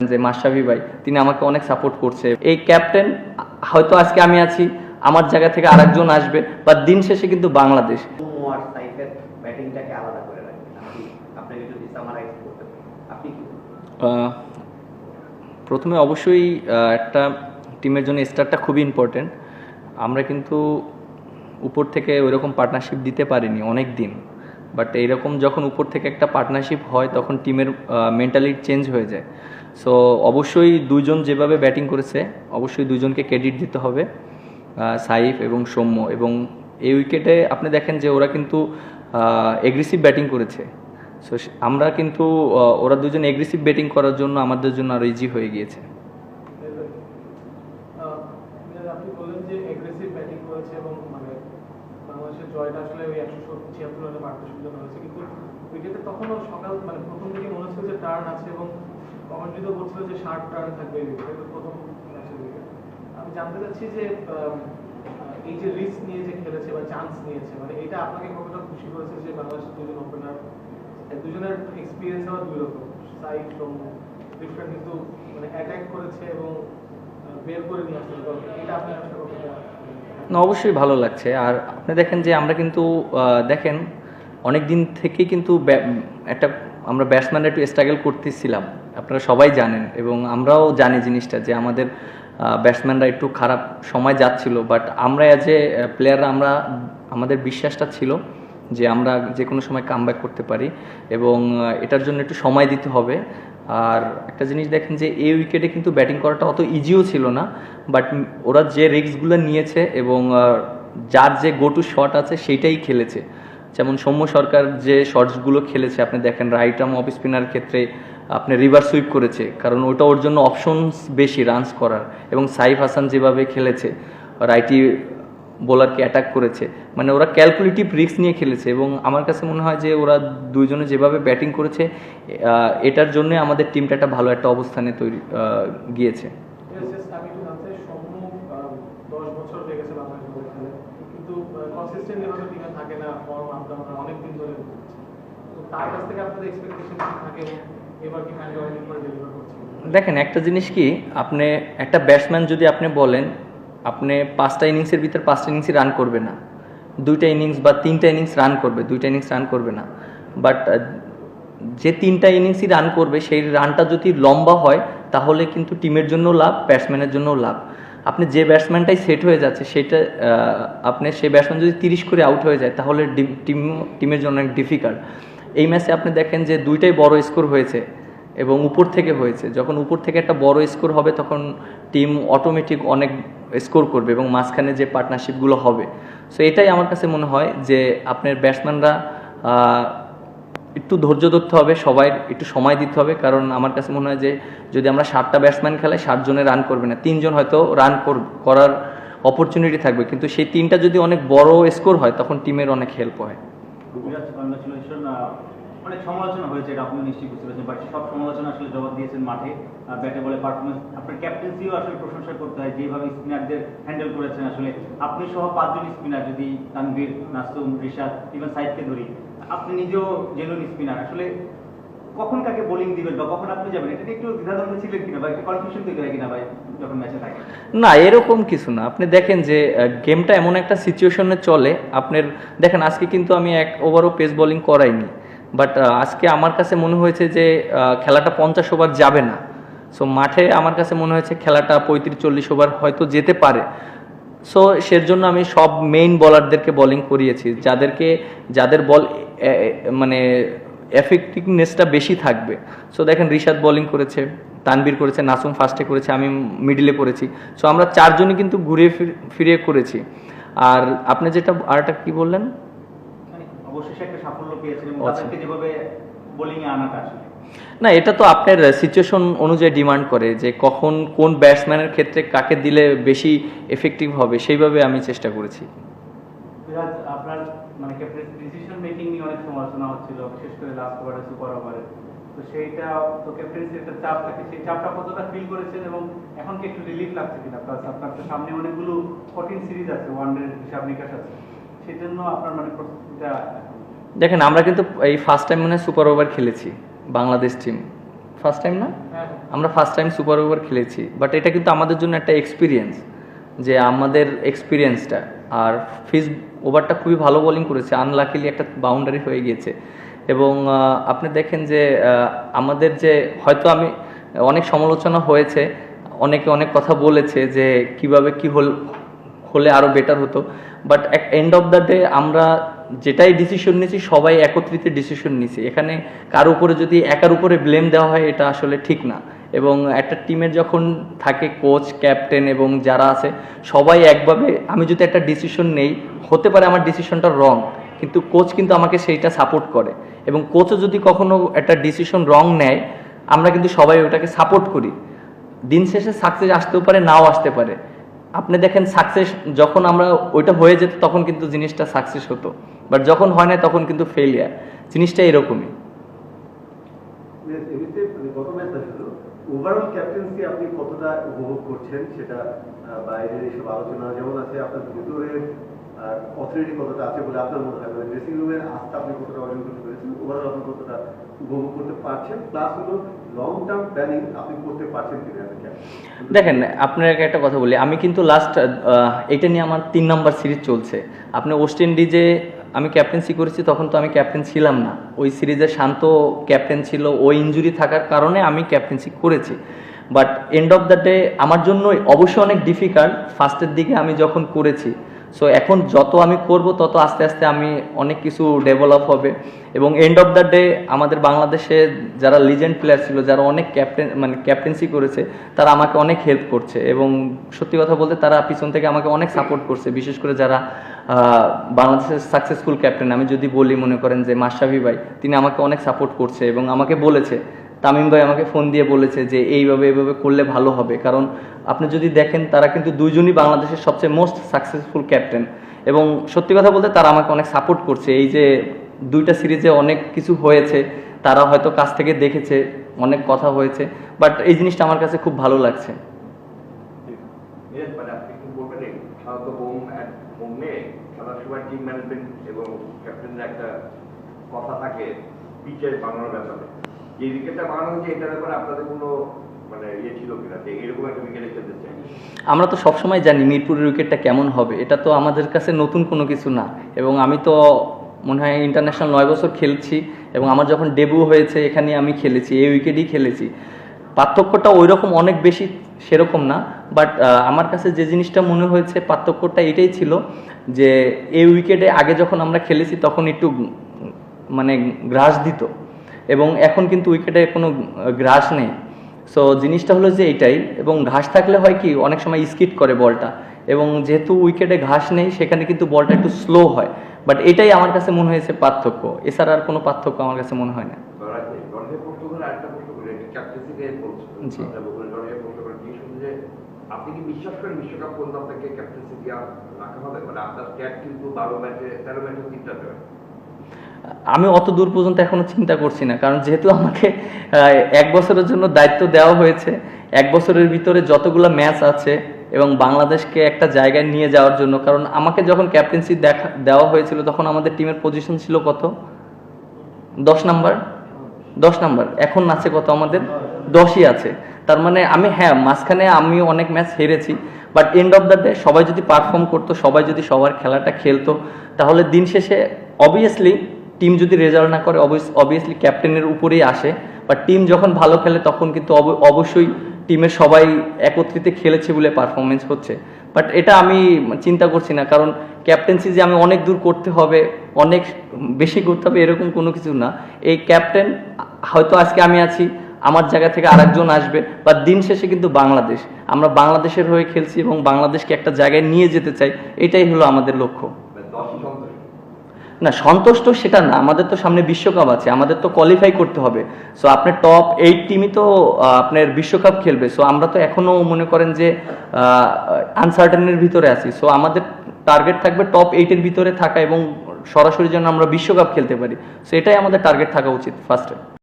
যে মাশরাফি ভাই তিনি আমাকে অনেক সাপোর্ট করছে। এই ক্যাপ্টেন হয়তো আজকে আমি আছি আমার জায়গা থেকে আরেকজন আসবে বা দিন শেষে কিন্তু বাংলাদেশ। প্রথমে অবশ্যই একটা টিমের জন্য স্টারটা খুবই ইম্পর্টেন্ট আমরা কিন্তু উপর থেকে ওইরকম পার্টনারশিপ দিতে পারিনি অনেক দিন বাট এইরকম যখন উপর থেকে একটা পার্টনারশিপ হয় তখন টিমের মেন্টালিটি চেঞ্জ হয়ে যায়। সো অবশ্যই দুইজন যেভাবে ব্যাটিং করেছে, অবশ্যই দুজনকে ক্রেডিট দিতে হবে সাইফ এবং সৌম্য। এবং এই উইকেটে আপনি দেখেন যে ওরা কিন্তু এগ্রেসিভ ব্যাটিং করেছে। সো, আমরা কিন্তু ওরা দুজন এগ্রেসিভ ব্যাটিং করার জন্য আমাদের জন্য আরও ইজি হয়ে গিয়েছে। মানে সকাল মানে প্রথম দিকে মনে হচ্ছিল যে টার্ন আছে এবং কমেন্ট্রি তো বলছিল যে ষাট টার্ন থাকবে প্রথম আমি জানতে চাচ্ছি যে এই যে রিস্ক নিয়ে যে খেলেছে বা চান্স নিয়েছে মানে এটা আপনাকে কতটা খুশি করেছে যে বাংলাদেশের দুজন ওপেনার দুজনের এক্সপিরিয়েন্স আবার দুই রকম। সাইড এবং ডিফারেন্ট কিন্তু মানে অ্যাটাক করেছে এবং বের করে নিয়ে এটা আপনার আসলে কতটা না, অবশ্যই ভালো লাগছে। আর আপনি দেখেন যে আমরা কিন্তু দেখেন অনেক দিন থেকেই কিন্তু একটা, আমরা ব্যাটসম্যানরা একটু স্ট্রাগল করতেছিলাম। আপনারা সবাই জানেন এবং আমরাও জানি জিনিসটা যে আমাদের ব্যাটসম্যানরা একটু খারাপ সময় যাচ্ছিল বাট আমরা অ্যাজ এ প্লেয়াররা আমরা, আমাদের বিশ্বাসটা ছিল যে আমরা যে কোনো সময় কাম করতে পারি এবং এটার জন্য একটু সময় দিতে হবে। আর একটা জিনিস দেখেন যে এই উইকেটে কিন্তু ব্যাটিং করাটা অত ইজিও ছিল না বাট ওরা যে রিস্কগুলো নিয়েছে এবং যার যে গো টু শট আছে সেইটাই খেলেছে। যেমন সৌম্য সরকার যে শটসগুলো খেলেছে, আপনি দেখেন রাইট আর্ম অফ স্পিনার ক্ষেত্রে আপনি রিভার সুইপ করেছে, কারণ ওটা ওর জন্য অপশনস বেশি রানস করার। এবং সাইফ হাসান যেভাবে খেলেছে রাইটি বোলারকে অ্যাটাক করেছে মানে ওরা ক্যালকুলেটিভ রিস্ক নিয়ে খেলেছে এবং আমার কাছে মনে হয় যে ওরা দুইজনে যেভাবে ব্যাটিং করেছে এটার জন্য আমাদের টিমটা একটা ভালো একটা অবস্থানে তৈরি গিয়েছে। থাকে না ডাউন ধরে তার কাছ থেকে আপনাদের এক্সপেকটেশন থাকে? দেখেন, একটা জিনিস কি, আপনি, একটা ব্যাটসম্যান যদি আপনি বলেন, আপনি পাঁচটা ইনিংসের ভিতর পাঁচটা ইনিংসই রান করবে না। দুইটা ইনিংস বা তিনটা ইনিংস রান করবে, দুইটা ইনিংস রান করবে না। বাট যে তিনটা ইনিংসই রান করবে, সেই রানটা যদি লম্বা হয়, তাহলে কিন্তু টিমের জন্য লাভ ব্যাটসম্যানের জন্য লাভ। আপনি যে ব্যাটসম্যানটাই সেট হয়ে যাচ্ছে, সেটা আপনি সেই ব্যাটসম্যান যদি তিরিশ করে আউট হয়ে যায়, তাহলে টিম টিমের জন্য অনেক ডিফিকাল্ট এই ম্যাচে আপনি দেখেন যে দুইটাই বড় স্কোর হয়েছে এবং উপর থেকে হয়েছে। যখন উপর থেকে একটা বড় স্কোর হবে, তখন টিম অটোমেটিক অনেক স্কোর করবে এবং মাঝখানে যে পার্টনারশিপগুলো হবে। সো এটাই আমার কাছে মনে হয় যে আপনার ব্যাটসম্যানরা একটু ধৈর্য ধরতে হবে, সবাই একটু সময় দিতে হবে। কারণ আমার কাছে মনে হয় যে যদি আমরা ষাটটা ব্যাটসম্যান খেলাই ষাটজনে রান করবে না। তিনজন হয়তো রান করার অপরচুনিটি থাকবে। কিন্তু সেই তিনটা যদি অনেক বড় স্কোর হয়, তখন টিমের অনেক হেল্প হয়। বিরাট কংগ্রাচুলেশন অনেক সমালোচনা হয়েছে, এটা আপনি নিশ্চয়ই বুঝতে পেরেছেন বাট সব সমালোচনা আসলে জবাব দিয়েছেন মাঠে ব্যাটে বলে পারফরমেন্স আপনার ক্যাপ্টেন্সিও আসলে প্রশংসা করতে হয়, যেভাবে স্পিনারদের হ্যান্ডেল করেছেন আসলে। আপনি সহ পাঁচজন স্পিনার যদি তানভীর নাসুম রিশাদ ইভেন সাইদকে ধরি, আপনি নিজেও জেনুইন স্পিনার আসলে কখন কাকে বোলিং দিবেন বা কখন আপনি যাবেন, এটা একটু দ্বিধাদ্বন্দ্ব ছিলেন কিনা বা একটু কনফিউশন তৈরি হয় কিনা ভাই? না, এরকম কিছু না। আপনি দেখেন যে গেমটা এমন একটা সিচুয়েশনে চলে, আপনার, দেখেন, আজকে কিন্তু আমি এক ওভারও পেস বোলিং করাইনি। বাট আজকে আমার কাছে মনে হয়েছে যে খেলাটা পঞ্চাশ ওভার যাবে না। সো মাঠে আমার কাছে মনে হয়েছে খেলাটা পঁয়ত্রিশ, চল্লিশ ওভার হয়তো যেতে পারে। সো সের জন্য আমি সব মেইন বলারদেরকে বোলিং করিয়েছি, যাদেরকে, যাদের বল মানে এফেক্টিভনেসটা বেশি থাকবে। সো দেখেন, রিশাদ বোলিং করেছে। তানবীর করেছে নাসুম ফার্স্টে করেছে আমি মিডিলে করেছি সো আমরা চারজনই কিন্তু ঘুরে ফির- করেছি। আর আপনি যেটা আরেকটা কি বললেন? মানে অবশেষে একটা সাফল্য পেয়েছেন আচ্ছা। তাদেরকে যেভাবে বোলিং এ আনাটা আসলে। না এটা তো আপনার সিচুয়েশন অনুযায়ী ডিমান্ড করে যে কখন কোন ব্যাটসম্যানের ক্ষেত্রে কাকে দিলে বেশি এফেক্টিভ হবে সেইভাবে আমি চেষ্টা করেছি বিরাজ আপনার মানে ক্যাপ্টেন ডিসিশন মেকিং নিয়ে অনেক সমালোচনা হচ্ছিল বিশেষ করে লাস্ট ওভারে সুপার ওভারে তো সেইটা তো ক্যাপ্টেন্সি একটা চাপ থাকে সেই চাপটা কতটা ফিল করেছেন এবং এখন কি একটু রিলিফ লাগছে কিনা? প্লাস আপনার তো সামনে অনেকগুলো কঠিন সিরিজ আছে ওয়ান ডে হিসাব নিকাশ আছে। সেই জন্য আপনার মানে প্রস্তুতিটা দেখেন আমরা কিন্তু এই ফার্স্ট টাইম মানে সুপার ওভার খেলেছি বাংলাদেশ টিম ফার্স্ট টাইম না? হ্যাঁ আমরা ফার্স্ট টাইম সুপার ওভার খেলেছি। বাট এটা কিন্তু আমাদের জন্য একটা এক্সপিরিয়েন্স যে আমাদের এক্সপিরিয়েন্সটা আর ফিস ওভারটা খুবই ভালো বোলিং করেছে। আনলাকিলি একটা বাউন্ডারি হয়ে গিয়েছে। এবং আপনি দেখেন যে আমাদের যে, হয়তো আমি অনেক সমালোচনা হয়েছে, অনেকে অনেক কথা বলেছে যে, কীভাবে কি হল, হলে আরও বেটার হতো but end of the day আমরা যেটাই ডিসিশন নিয়েছি সবাই একত্রিত ডিসিশন নিয়েছি এখানে কার উপরে যদি একার উপরে ব্লেম দেওয়া হয়, এটা আসলে ঠিক না। এবং একটা টিমের যখন থাকে কোচ ক্যাপ্টেন এবং যারা আছে, সবাই একভাবে, আমি যদি একটা ডিসিশন নেই, হতে পারে আমার ডিসিশনটা রং কিন্তু কোচ কিন্তু আমাকে সেইটা সাপোর্ট করে। এবং কোচও যদি কখনো একটা ডিসিশন রং নেয়, আমরা কিন্তু সবাই ওটাকে সাপোর্ট করি। দিন শেষে সাকসেস আসতেও পারে, নাও আসতে পারে। আপনি দেখেন সাকসেস যখন আমরা ওইটা হয়ে যেত, তখন কিন্তু জিনিসটা সাকসেস হতো। বাট যখন হয় না তখন কিন্তু ফেলিয়ার জিনিসটা এরকমই। মানে ক্যাপ্টেন্সি আপনি কতটা উপভোগ করছেন সেটা বাইরের এইসব আলোচনা যেমন আছে, আপনার ভিতরের অথরিটি কতটা আছে বলে আপনার মনে হয়? ড্রেসিং রুমের আস্থা আপনি কতটা অর্জন করতে পেরেছেন? ওভারঅল আপনি কতটা উপভোগ করতে পারছেন? প্লাস হলো লং টার্ম প্ল্যানিং আপনি করতে পারছেন কিনা? দেখেন, আপনাকে একটা কথা বলি। আমি কিন্তু লাস্ট এটা নিয়ে আমার তিন নাম্বার সিরিজ চলছে। আপনি ওয়েস্ট ইন্ডিজে আমি ক্যাপ্টেন্সি করেছি, তখন তো আমি ক্যাপ্টেন ছিলাম না। ওই সিরিজে শান্ত ক্যাপ্টেন ছিল। ওই ইঞ্জুরি থাকার কারণে আমি ক্যাপ্টেন্সি করেছি। But end of the day আমার জন্য অবশ্যই অনেক ডিফিকাল্ট ফার্স্টের দিকে আমি যখন করেছি সো এখন যত আমি করব, তত আস্তে আস্তে আমি অনেক কিছু ডেভেলপ হবে। এবং এন্ড অফ দ্য ডে আমাদের বাংলাদেশে যারা লিজেন্ড প্লেয়ার ছিল, যারা অনেক ক্যাপ্টেন মানে ক্যাপ্টেন্সি করেছে, তারা আমাকে অনেক হেল্প করছে। এবং সত্যি কথা বলতে, তারা পিছন থেকে আমাকে অনেক সাপোর্ট করছে। বিশেষ করে যারা বাংলাদেশের সাকসেসফুল ক্যাপ্টেন আমি যদি বলি, মনে করেন যে মাশরাফি ভাই, তিনি আমাকে অনেক সাপোর্ট করছে এবং আমাকে বলেছে তামিম ভাই আমাকে ফোন দিয়ে বলেছে যে এইভাবে এইভাবে করলে ভালো হবে। কারণ আপনি যদি দেখেন তারা কিন্তু দুইজনই বাংলাদেশের সবচেয়ে মোস্ট সাকসেসফুল ক্যাপ্টেন এবং সত্যি কথা বলতে তারা আমাকে অনেক সাপোর্ট করছে। এই যে দুইটা সিরিজে অনেক কিছু হয়েছে, তারা হয়তো কাছ থেকে দেখেছে, অনেক কথা হয়েছে। বাট এই জিনিসটা আমার কাছে খুব ভালো লাগছে। কথা থাকে পিচের বানানোর ব্যাপারে। এটার ব্যাপারে আপনাদের কোনো মানে ইয়ে আমরা তো সবসময় জানি মিরপুরের উইকেটটা কেমন হবে। এটা তো আমাদের কাছে নতুন কোনো কিছু না। এবং আমি তো মনে হয় ইন্টারন্যাশনাল নয় বছর খেলছি, এবং আমার যখন ডেবু হয়েছে, এখানে আমি খেলেছি, এই উইকেটই খেলেছি। পার্থক্যটা ওই রকম অনেক বেশি সেরকম না বাট আমার কাছে যে জিনিসটা মনে হয়েছে, পার্থক্যটা এটাই ছিল যে, এই উইকেটে আগে যখন আমরা খেলেছি, তখন একটু মানে গ্রাস দিত। এবং এখন কিন্তু উইকেটে কোনো গ্রাস নেই। সো জিনিসটা হলো যে এটাই, এবং ঘাস থাকলে হয় কি, অনেক সময় স্কিট করে বলটা। এবং যেহেতু উইকেটে ঘাস নেই, সেখানে কিন্তু বলটা একটু স্লো হয়। বাট এটাই আমার কাছে মনে হয়েছে পার্থক্য। এছাড়া আর কোনো পার্থক্য আমার কাছে মনে হয় না। আপনি কি বিশ্বাস করেন বিশ্বকাপ ক্যাপ্টেন্সি রাখা হবে? মানে আপনার কিন্তু বারো ম্যাচে, তেরো ম্যাচে তিনটা জয় আমি অত দূর পর্যন্ত এখনও চিন্তা করছি না, কারণ যেহেতু আমাকে এক বছরের জন্য দায়িত্ব দেওয়া হয়েছে, এক বছরের ভিতরে যতগুলো ম্যাচ আছে এবং বাংলাদেশকে একটা জায়গায় নিয়ে যাওয়ার জন্য, কারণ আমাকে যখন ক্যাপ্টেন্সি দেখা, দেওয়া হয়েছিল তখন আমাদের টিমের পজিশন ছিল কত? দশ নাম্বার? দশ নাম্বার, এখন আছে কত আমাদের? দশই আছে। তার মানে আমি হ্যাঁ মাঝখানে আমি অনেক ম্যাচ হেরেছি but end of the day সবাই যদি পারফর্ম করতো, সবাই যদি সবার খেলাটা খেলতো, তাহলে দিন শেষে অবভিয়াসলি টিম যদি রেজাল্ট না করে অবভিয়াসলি ক্যাপ্টেনের উপরেই আসে। বা টিম যখন ভালো খেলে, তখন কিন্তু অব- অবশ্যই টিমের সবাই একত্রিত খেলেছে বলে পারফরমেন্স হচ্ছে। বাট এটা আমি চিন্তা করছি না, কারণ ক্যাপ্টেন্সি যে আমি অনেক দূর করতে হবে, অনেক বেশি করতে হবে, এরকম কোনো কিছু না। এই ক্যাপ্টেন হয়তো আজকে আমি আছি, আমার জায়গা থেকে আরেকজন আসবে, বা দিন শেষে কিন্তু বাংলাদেশ। আমরা বাংলাদেশের হয়ে খেলছি এবং বাংলাদেশকে একটা জায়গায় নিয়ে যেতে চাই, এটাই হলো আমাদের লক্ষ্য। না, সন্তুষ্ট সেটা না। আমাদের তো সামনে বিশ্বকাপ আছে, আমাদের তো কোয়ালিফাই করতে হবে। সো আপনার টপ এইট টিমই তো আপনার বিশ্বকাপ খেলবে। সো আমরা তো এখনও মনে করেন যে আনসার্টেনের ভিতরে আছি। সো আমাদের টার্গেট থাকবে টপ এইটের ভিতরে থাকা এবং সরাসরি যেন আমরা বিশ্বকাপ খেলতে পারি। সো এটাই আমাদের টার্গেট থাকা উচিত ফার্স্টে